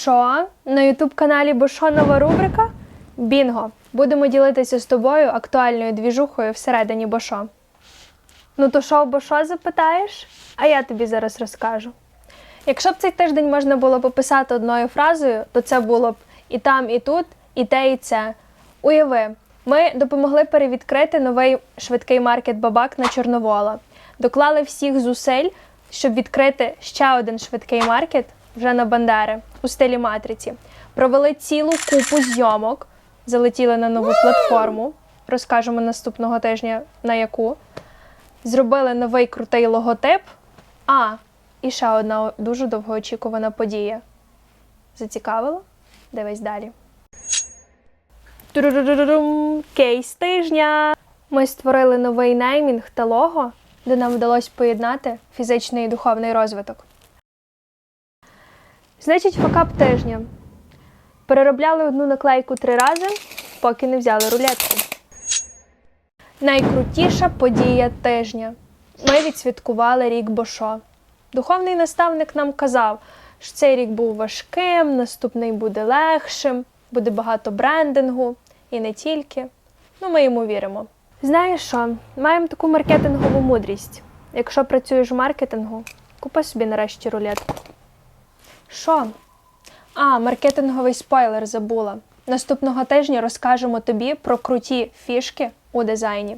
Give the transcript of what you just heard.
Що? На ютуб каналі Бо що нова рубрика? Бінго! Будемо ділитися з тобою актуальною двіжухою всередині Бошо. Ну то що, Бошо запитаєш? А я тобі зараз розкажу. Якщо б цей тиждень можна було пописати одною фразою, то це було б і там, і тут, і те, і це. Уяви, ми допомогли перевідкрити новий швидкий маркет Бабак на Чорновола. Доклали всіх зусиль, щоб відкрити ще один швидкий маркет вже на Бандери у стилі матриці. Провели цілу купу зйомок, залетіли на нову платформу. Розкажемо наступного тижня на яку. Зробили новий крутий логотип. А, і ще одна дуже довгоочікувана подія. Зацікавило? Дивись далі. Кейс тижня. Ми створили новий неймінг та лого, де нам вдалося поєднати фізичний і духовний розвиток. Значить, факап тижня. Переробляли одну наклейку три рази, поки не взяли рулетку. Найкрутіша подія тижня. Ми відсвяткували рік Бошо. Духовний наставник нам казав, що цей рік був важким, наступний буде легшим, буде багато брендингу і не тільки. Ну, ми йому віримо. Знаєш що? Маємо таку маркетингову мудрість. Якщо працюєш в маркетингу, купи собі нарешті рулетку. Що? А, маркетинговий спойлер забула. Наступного тижня розкажемо тобі про круті фішки у дизайні.